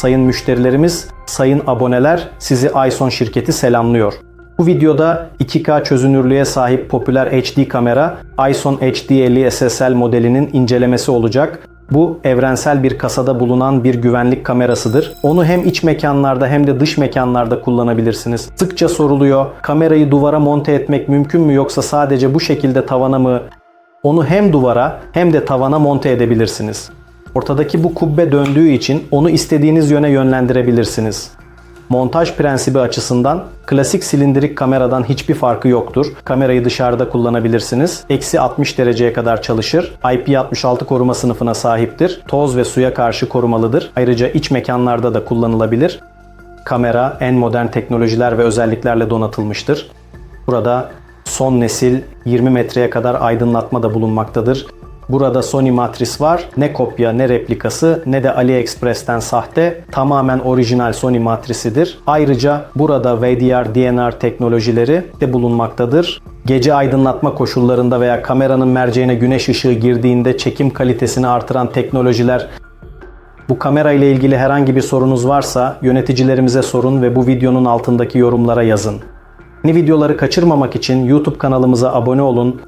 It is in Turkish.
Sayın müşterilerimiz, sayın aboneler sizi iSon şirketi selamlıyor. Bu videoda 2K çözünürlüğe sahip popüler HD kamera iSon HD50 SSL modelinin incelemesi olacak. Bu evrensel bir kasada bulunan bir güvenlik kamerasıdır. Onu hem iç mekanlarda hem de dış mekanlarda kullanabilirsiniz. Sıkça soruluyor. Kamerayı duvara monte etmek mümkün mü yoksa sadece bu şekilde tavana mı? Onu hem duvara hem de tavana monte edebilirsiniz. Ortadaki bu kubbe döndüğü için onu istediğiniz yöne yönlendirebilirsiniz. Montaj prensibi açısından klasik silindirik kameradan hiçbir farkı yoktur. Kamerayı dışarıda kullanabilirsiniz. Eksi 60 dereceye kadar çalışır. IP66 koruma sınıfına sahiptir. Toz ve suya karşı korumalıdır. Ayrıca iç mekanlarda da kullanılabilir. Kamera en modern teknolojiler ve özelliklerle donatılmıştır. Burada son nesil 20 metreye kadar aydınlatma da bulunmaktadır. Burada Sony Matrix var. Ne kopya ne replikası ne de AliExpress'ten sahte. Tamamen orijinal Sony Matrix'idir. Ayrıca burada VDR, DNR teknolojileri de bulunmaktadır. Gece aydınlatma koşullarında veya kameranın merceğine güneş ışığı girdiğinde çekim kalitesini artıran teknolojiler bu kamera ile ilgili herhangi bir sorunuz varsa yöneticilerimize sorun ve bu videonun altındaki yorumlara yazın. Yeni videoları kaçırmamak için YouTube kanalımıza abone olun,